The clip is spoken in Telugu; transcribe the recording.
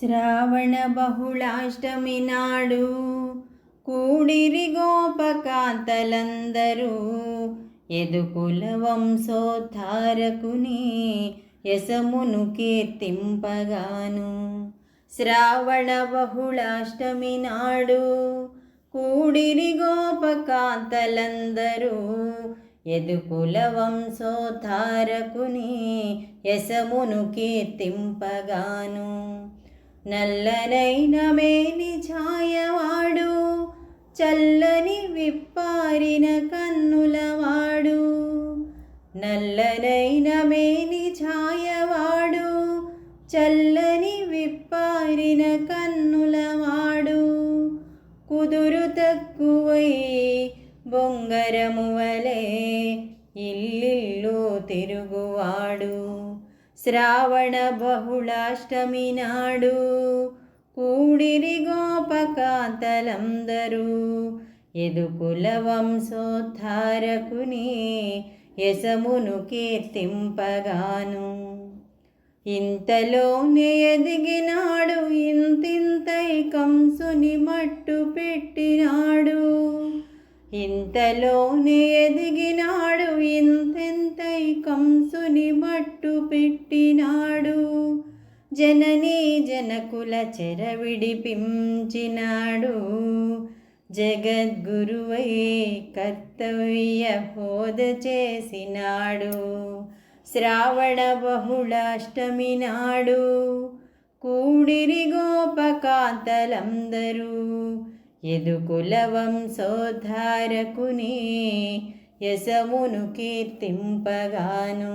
శ్రావణ బహుళాష్టమి నాడు కూడిరి గోపకాంతలందరూ ఎదుకుల వంశోద్ధారకుని యశమును కీర్తింపగాను. శ్రావణ బహుళాష్టమి నాడు కూడిరి గోపకాంతలందరూ ఎదుకుల వంశోద్ధారకుని యశమును కీర్తింపగాను. నల్లనైన మేని ఛాయవాడు చల్లని విప్పారిన కన్నులవాడు. నల్లనైన మేని ఛాయవాడు చల్లని విప్పారిన కన్నులవాడు. కుదురు తక్కువై బొంగరము వలె ఇల్లిల్లు తిరుగువాడు. శ్రావణ బహుళాష్టమి నాడు కూడిరి గోపకాంతలందరూ ఎదుకుల వంశోద్ధారకుని యశమును కీర్తింపగాను. ఇంతలోనే ఎదిగినాడు ఇంతింతై కంసుని మట్టు పెట్టినాడు ఇంతలోనే ఎదిగినాడు కంసుని మట్టు పెట్టినాడు. జననీ జనకుల చెర విడిపించినాడు. జగద్గురువై కర్తవ్య బోధ చేసినాడు. శ్రావణ బహుళాష్టమి నాడు కూడిరి గోపకాంతలందరూ ఎదుకుల వంశోద్ధారకుని యశమును కీర్తింపగాను.